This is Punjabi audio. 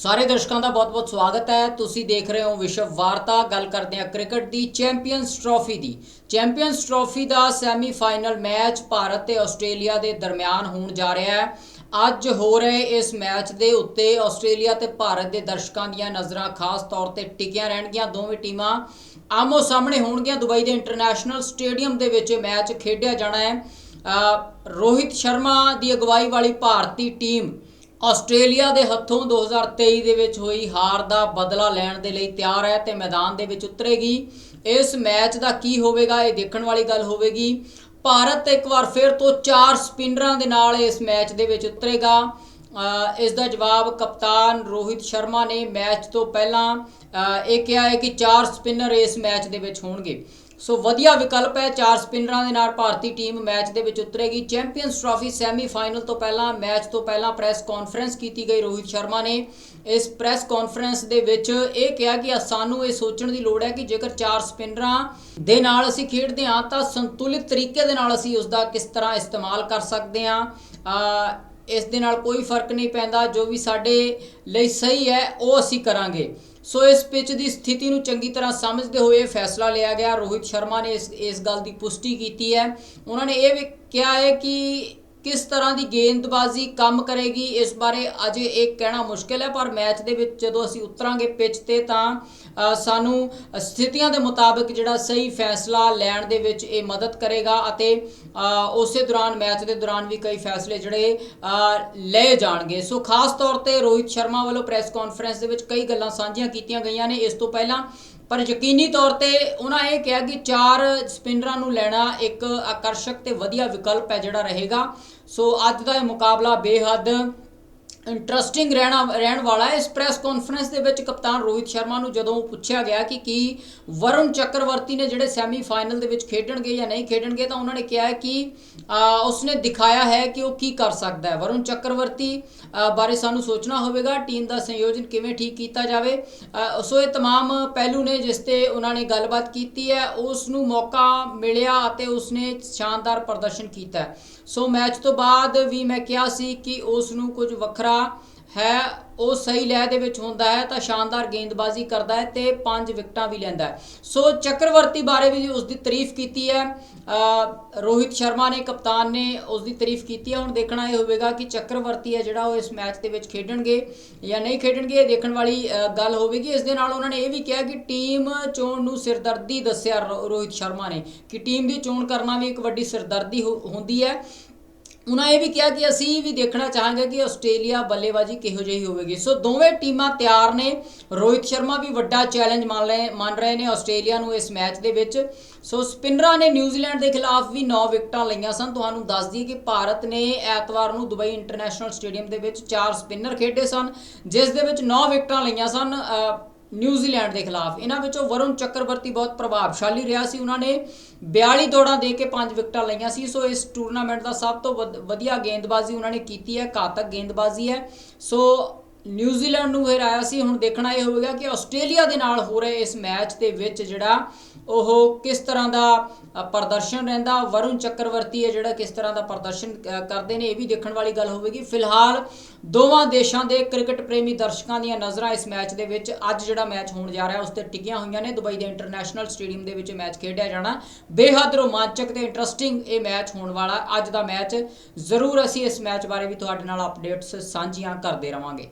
ਸਾਰੇ ਦਰਸ਼ਕਾਂ ਦਾ ਬਹੁਤ-ਬਹੁਤ ਸਵਾਗਤ ਹੈ। ਤੁਸੀਂ ਦੇਖ ਰਹੇ ਹੋ ਵਿਸ਼ਵ ਵਾਰਤਾ। ਗੱਲ ਕਰਦੇ ਹਾਂ ਕ੍ਰਿਕਟ ਦੀ, ਚੈਂਪੀਅਨਸ ਟਰੋਫੀ ਦੀ। ਚੈਂਪੀਅਨਸ ਟਰੋਫੀ ਦਾ ਸੈਮੀਫਾਈਨਲ ਮੈਚ ਭਾਰਤ ਤੇ ਆਸਟ੍ਰੇਲੀਆ ਦੇ ਦਰਮਿਆਨ ਹੋਣ ਜਾ ਰਿਹਾ ਹੈ। ਅੱਜ ਹੋ ਰਹੇ ਇਸ ਮੈਚ ਦੇ ਉੱਤੇ ਆਸਟ੍ਰੇਲੀਆ ਤੇ ਭਾਰਤ ਦੇ ਦਰਸ਼ਕਾਂ ਦੀਆਂ ਨਜ਼ਰਾਂ ਖਾਸ ਤੌਰ ਤੇ ਟਿਕੀਆਂ ਰਹਿਣਗੀਆਂ। ਦੋਵੇਂ ਟੀਮਾਂ ਆਮੋ ਸਾਹਮਣੇ ਹੋਣਗੀਆਂ। ਦੁਬਈ ਦੇ ਇੰਟਰਨੈਸ਼ਨਲ ਸਟੇਡੀਅਮ ਦੇ ਵਿੱਚ ਇਹ ਮੈਚ ਖੇਡਿਆ ਜਾਣਾ ਹੈ। ਰੋਹਿਤ ਸ਼ਰਮਾ ਦੀ ਅਗਵਾਈ ਵਾਲੀ ਭਾਰਤੀ ਟੀਮ ਆਸਟ੍ਰੇਲੀਆ ਦੇ ਹੱਥੋਂ 2023 ਦੇ ਵਿੱਚ ਹੋਈ ਹਾਰ ਦਾ ਬਦਲਾ ਲੈਣ ਦੇ ਲਈ ਤਿਆਰ ਹੈ ਤੇ ਮੈਦਾਨ ਦੇ ਵਿੱਚ ਉਤਰੇਗੀ। ਇਸ ਮੈਚ ਦਾ ਕੀ ਹੋਵੇਗਾ, ਇਹ ਦੇਖਣ ਵਾਲੀ ਗੱਲ ਹੋਵੇਗੀ। ਭਾਰਤ ਇੱਕ ਵਾਰ ਫਿਰ ਤੋਂ ਚਾਰ ਸਪਿਨਰਾਂ ਦੇ ਨਾਲ ਇਸ ਮੈਚ ਦੇ ਵਿੱਚ ਉਤਰੇਗਾ। ਇਸ ਦਾ ਜਵਾਬ ਕਪਤਾਨ ਰੋਹਿਤ ਸ਼ਰਮਾ ਨੇ। ਮੈਚ ਤੋਂ ਪਹਿਲਾਂ ਇਹ ਕਿਹਾ ਹੈ ਕਿ ਚਾਰ ਸਪਿਨਰ ਇਸ ਮੈਚ ਦੇ ਵਿੱਚ ਹੋਣਗੇ। ਸੋ ਵਧੀਆ ਵਿਕਲਪ ਹੈ, ਚਾਰ ਸਪਿਨਰਾਂ ਦੇ ਨਾਲ ਭਾਰਤੀ ਟੀਮ ਮੈਚ ਦੇ ਵਿੱਚ ਉਤਰੇਗੀ। ਚੈਂਪੀਅਨਸ ਟਰਾਫੀ ਸੈਮੀਫਾਈਨਲ ਤੋਂ ਪਹਿਲਾਂ, ਮੈਚ ਤੋਂ ਪਹਿਲਾਂ ਪ੍ਰੈਸ ਕਾਨਫਰੰਸ ਕੀਤੀ ਗਈ ਰੋਹਿਤ ਸ਼ਰਮਾ ਨੇ। ਇਸ ਪ੍ਰੈਸ ਕਾਨਫਰੰਸ ਦੇ ਵਿੱਚ ਇਹ ਕਿਹਾ ਕਿ ਸਾਨੂੰ ਇਹ ਸੋਚਣ ਦੀ ਲੋੜ ਹੈ ਕਿ ਜੇਕਰ ਚਾਰ ਸਪਿਨਰਾਂ ਦੇ ਨਾਲ ਅਸੀਂ ਖੇਡਦੇ ਹਾਂ, ਤਾਂ ਸੰਤੁਲਿਤ ਤਰੀਕੇ ਦੇ ਨਾਲ ਅਸੀਂ ਉਸ ਦਾ ਕਿਸ ਤਰ੍ਹਾਂ ਇਸਤੇਮਾਲ ਕਰ ਸਕਦੇ ਹਾਂ। ਇਸ ਦੇ ਨਾਲ ਕੋਈ ਫ਼ਰਕ ਨਹੀਂ ਪੈਂਦਾ, ਜੋ ਵੀ ਸਾਡੇ ਲਈ ਸਹੀ ਹੈ, ਉਹ ਅਸੀਂ ਕਰਾਂਗੇ। ਸੋ ਇਸ ਪਿਚ ਦੀ ਸਥਿਤੀ ਨੂੰ ਚੰਗੀ ਤਰ੍ਹਾਂ ਸਮਝਦੇ ਹੋਏ ਇਹ ਫੈਸਲਾ ਲਿਆ ਗਿਆ। ਰੋਹਿਤ ਸ਼ਰਮਾ ਨੇ ਇਸ ਇਸ ਗੱਲ ਦੀ ਪੁਸ਼ਟੀ ਕੀਤੀ ਹੈ। ਉਹਨਾਂ ਨੇ ਇਹ ਵੀ ਕਿਹਾ ਹੈ ਕਿ ਕਿਸ ਤਰ੍ਹਾਂ ਦੀ ਗੇਂਦਬਾਜ਼ੀ ਕੰਮ ਕਰੇਗੀ, ਇਸ ਬਾਰੇ ਅਜੇ ਇਹ ਕਹਿਣਾ ਮੁਸ਼ਕਿਲ ਹੈ, ਪਰ ਮੈਚ ਦੇ ਵਿੱਚ ਜਦੋਂ ਅਸੀਂ ਉਤਰਾਂਗੇ ਪਿਚ ਤੇ ਤਾਂ ਸਾਨੂੰ ਸਥਿਤੀਆਂ ਦੇ ਮੁਤਾਬਕ ਜਿਹੜਾ ਸਹੀ ਫੈਸਲਾ ਲੈਣ ਦੇ ਵਿੱਚ ਇਹ ਮਦਦ ਕਰੇਗਾ ਅਤੇ ਉਸੇ ਦੌਰਾਨ, ਮੈਚ ਦੇ ਦੌਰਾਨ ਵੀ ਕਈ ਫੈਸਲੇ ਜਿਹੜੇ ਲਏ ਜਾਣਗੇ। ਸੋ ਖਾਸ ਤੌਰ ਤੇ ਰੋਹਿਤ ਸ਼ਰਮਾ ਵੱਲੋਂ ਪ੍ਰੈਸ ਕਾਨਫਰੰਸ ਦੇ ਵਿੱਚ ਕਈ ਗੱਲਾਂ ਸਾਂਝੀਆਂ ਕੀਤੀਆਂ ਗਈਆਂ ਨੇ। ਇਸ ਤੋਂ ਪਹਿਲਾਂ ਪਰ ਯਕੀਨੀ ਤੌਰ ਤੇ ਉਹਨਾਂ ਇਹ ਕਿਹਾ ਕਿ ਚਾਰ ਸਪਿਨਰਾਂ ਨੂੰ ਲੈਣਾ ਇੱਕ ਆਕਰਸ਼ਕ ਤੇ ਵਧੀਆ ਵਿਕਲਪ ਹੈ ਜਿਹੜਾ ਰਹੇਗਾ। ਸੋ ਅੱਜ ਦਾ ਇਹ ਮੁਕਾਬਲਾ ਬੇਹੱਦ ਇੰਟਰਸਟਿੰਗ ਰਹਿਣਾ ਰਹਿਣ ਵਾਲਾ ਹੈ ਇਸ ਪ੍ਰੈਸ ਕਾਨਫਰੰਸ ਦੇ ਵਿੱਚ ਕਪਤਾਨ ਰੋਹਿਤ ਸ਼ਰਮਾ ਨੂੰ ਜਦੋਂ ਪੁੱਛਿਆ ਗਿਆ ਕਿ ਕੀ ਵਰੁਣ ਚੱਕਰਵਰਤੀ ਨੇ ਜਿਹੜੇ ਸੈਮੀਫਾਈਨਲ ਦੇ ਵਿੱਚ ਖੇਡਣਗੇ ਜਾਂ ਨਹੀਂ ਖੇਡਣਗੇ ਤਾਂ ਉਹਨਾਂ ਨੇ ਕਿਹਾ ਹੈ ਕਿ ਅ, ਉਸਨੇ ਦਿਖਾਇਆ ਹੈ ਕਿ ਉਹ ਕੀ ਕਰ ਸਕਦਾ ਹੈ ਵਰੁਣ ਚੱਕਰਵਰਤੀ ਅ, ਬਾਰੇ ਸਾਨੂੰ ਸੋਚਣਾ ਹੋਵੇਗਾ ਟੀਮ ਦਾ ਸੰਯੋਜਨ ਕਿਵੇਂ ਠੀਕ ਕੀਤਾ ਜਾਵੇ ਅ, ਸੋ ਇਹ तमाम ਪਹਿਲੂ ਨੇ ਜਿਸ ਤੇ ਉਹਨਾਂ ਨੇ ਗੱਲਬਾਤ ਕੀਤੀ ਹੈ ਉਸ ਨੂੰ ਮੌਕਾ ਮਿਲਿਆ ਅਤੇ ਉਸਨੇ ਸ਼ਾਨਦਾਰ ਪ੍ਰਦਰਸ਼ਨ ਕੀਤਾ ਹੈ। ਸੋ ਮੈਚ ਤੋਂ ਬਾਅਦ ਵੀ ਮੈਂ ਕਿਹਾ ਸੀ ਕਿ ਉਸ ਨੂੰ ਕੁਝ ਵੱਖਰਾ ਹੈ ਉਹ ਸਹੀ ਲਹਿ ਦੇ ਵਿੱਚ ਹੁੰਦਾ ਹੈ ਤਾਂ ਸ਼ਾਨਦਾਰ ਗੇਂਦਬਾਜ਼ੀ ਕਰਦਾ ਹੈ ਤੇ ਪੰਜ ਵਿਕਟਾਂ ਵੀ ਲੈਂਦਾ ਹੈ। ਸੋ ਚੱਕਰਵਰਤੀ ਬਾਰੇ ਵੀ ਉਸ ਦੀ ਤਾਰੀਫ ਕੀਤੀ ਹੈ। ਰੋਹਿਤ ਸ਼ਰਮਾ ਨੇ ਕਪਤਾਨ ਨੇ ਉਸ ਦੀ ਤਾਰੀਫ ਕੀਤੀ ਹੈ। ਹੁਣ ਦੇਖਣਾ ਇਹ ਹੋਵੇਗਾ ਕਿ ਚੱਕਰਵਰਤੀ ਹੈ ਜਿਹੜਾ ਉਹ ਇਸ ਮੈਚ ਦੇ ਵਿੱਚ ਖੇਡਣਗੇ ਜਾਂ ਨਹੀਂ ਖੇਡਣਗੇ। ਇਹ ਦੇਖਣ ਵਾਲੀ ਅ, ਗੱਲ ਹੋਵੇਗੀ। ਇਸ ਦੇ ਨਾਲ ਉਹਨਾਂ ਨੇ ਇਹ ਵੀ ਕਿਹਾ ਕਿ ਟੀਮ ਚੋਣ ਨੂੰ ਸਿਰਦਰਦੀ ਦੱਸਿਆ ਰੋ- ਰੋਹਿਤ ਸ਼ਰਮਾ ਨੇ ਕਿ ਟੀਮ ਦੀ ਚੋਣ ਕਰਨਾ ਵੀ ਇੱਕ ਵੱਡੀ ਸਿਰਦਰਦੀ ਹੋ- ਹੁੰਦੀ ਹੈ। ਉਹਨਾਂ ਇਹ ਵੀ ਕਿਹਾ ਕਿ ਅਸੀਂ ਵੀ ਦੇਖਣਾ ਚਾਹਾਂਗੇ ਕਿ ਆਸਟ੍ਰੇਲੀਆ ਬੱਲੇਬਾਜ਼ੀ ਕਿਹੋ ਜਿਹੀ ਹੋਵੇਗੀ। ਸੋ ਦੋਵੇਂ ਟੀਮਾਂ ਤਿਆਰ ਨੇ। ਰੋਹਿਤ ਸ਼ਰਮਾ ਵੀ ਵੱਡਾ ਚੈਲੰਜ ਮੰਨ ਰਹੇ ਮੰਨ ਰਹੇ ਨੇ ਆਸਟ੍ਰੇਲੀਆ ਨੂੰ ਇਸ ਮੈਚ ਦੇ ਵਿੱਚ। ਸੋ ਸਪਿਨਰਾਂ ਨੇ ਨਿਊਜ਼ੀਲੈਂਡ ਦੇ ਖਿਲਾਫ ਵੀ 9 ਵਿਕਟਾਂ ਲਈਆਂ ਸਨ। ਤੁਹਾਨੂੰ ਦੱਸ ਦਈਏ ਕਿ ਭਾਰਤ ਨੇ ਐਤਵਾਰ ਨੂੰ ਦੁਬਈ ਇੰਟਰਨੈਸ਼ਨਲ ਸਟੇਡੀਅਮ ਦੇ ਵਿੱਚ 4 ਸਪਿਨਰ ਖੇਡੇ ਸਨ, ਜਿਸ ਦੇ ਵਿੱਚ 9 ਵਿਕਟਾਂ ਲਈਆਂ ਸਨ। ਨਿਊਜ਼ੀਲੈਂਡ ਦੇ ਖਿਲਾਫ। ਇਹਨਾਂ ਵਿੱਚੋਂ ਵਰੁਣ ਚੱਕਰਵਰਤੀ ਬਹੁਤ ਪ੍ਰਭਾਵਸ਼ਾਲੀ ਰਿਹਾ ਸੀ। ਉਹਨਾਂ ਨੇ 42 ਦੌੜਾਂ ਦੇ ਕੇ 5 ਵਿਕਟਾਂ ਲਈਆਂ ਸੀ। ਸੋ ਇਸ ਟੂਰਨਾਮੈਂਟ ਦਾ ਸਭ ਤੋਂ ਵਧ- ਵਧੀਆ ਗੇਂਦਬਾਜ਼ੀ ਉਹਨਾਂ ਨੇ ਕੀਤੀ ਹੈ। ਘਾਤਕ ਗੇਂਦਬਾਜ਼ੀ ਹੈ। ਸੋ ਨਿਊਜ਼ੀਲੈਂਡ ਨੂੰ ਹਰਾਇਆ ਸੀ। ਹੁਣ ਦੇਖਣਾ ਇਹ ਹੋਵੇਗਾ ਕਿ ਆਸਟ੍ਰੇਲੀਆ ਦੇ ਨਾਲ ਹੋ ਰਹੇ ਇਸ ਮੈਚ ਦੇ ਵਿੱਚ ਜਿਹੜਾ ਉਹ ਕਿਸ ਤਰ੍ਹਾਂ ਦਾ ਪ੍ਰਦਰਸ਼ਨ ਰਹਿੰਦਾ? ਵਰੁਣ ਚੱਕਰਵਰਤੀ ਹੈ ਜਿਹੜਾ ਕਿਸ ਤਰ੍ਹਾਂ ਦਾ ਪ੍ਰਦਰਸ਼ਨ ਕਰਦੇ ਨੇ, ਇਹ ਵੀ ਦੇਖਣ ਵਾਲੀ ਗੱਲ ਹੋਵੇਗੀ। ਫਿਲਹਾਲ ਦੋਵਾਂ ਦੇਸ਼ਾਂ ਦੇ ਕ੍ਰਿਕਟ ਪ੍ਰੇਮੀ ਦਰਸ਼ਕਾਂ ਦੀਆਂ ਨਜ਼ਰਾਂ ਇਸ ਮੈਚ ਦੇ ਵਿੱਚ ਅੱਜ ਜਿਹੜਾ ਮੈਚ ਹੋਣ ਜਾ ਰਿਹਾ, ਉਸ ਤੇ ਟਿਕੀਆਂ ਹੋਈਆਂ ਨੇ। ਦੁਬਈ ਦੇ ਇੰਟਰਨੈਸ਼ਨਲ ਸਟੇਡੀਅਮ ਦੇ ਵਿੱਚ ਮੈਚ ਖੇਡਿਆ ਜਾਣਾ। ਬੇਹੱਦ ਰੋਮਾਂਚਕ ਤੇ ਇੰਟਰਸਟਿੰਗ ਇਹ ਮੈਚ ਹੋਣ ਵਾਲਾ ਅੱਜ ਦਾ ਮੈਚ। ਜ਼ਰੂਰ ਅਸੀਂ ਇਸ ਮੈਚ ਬਾਰੇ ਵੀ ਤੁਹਾਡੇ ਨਾਲ ਅਪਡੇਟਸ ਸਾਂਝੀਆਂ ਕਰਦੇ ਰਵਾਂਗੇ।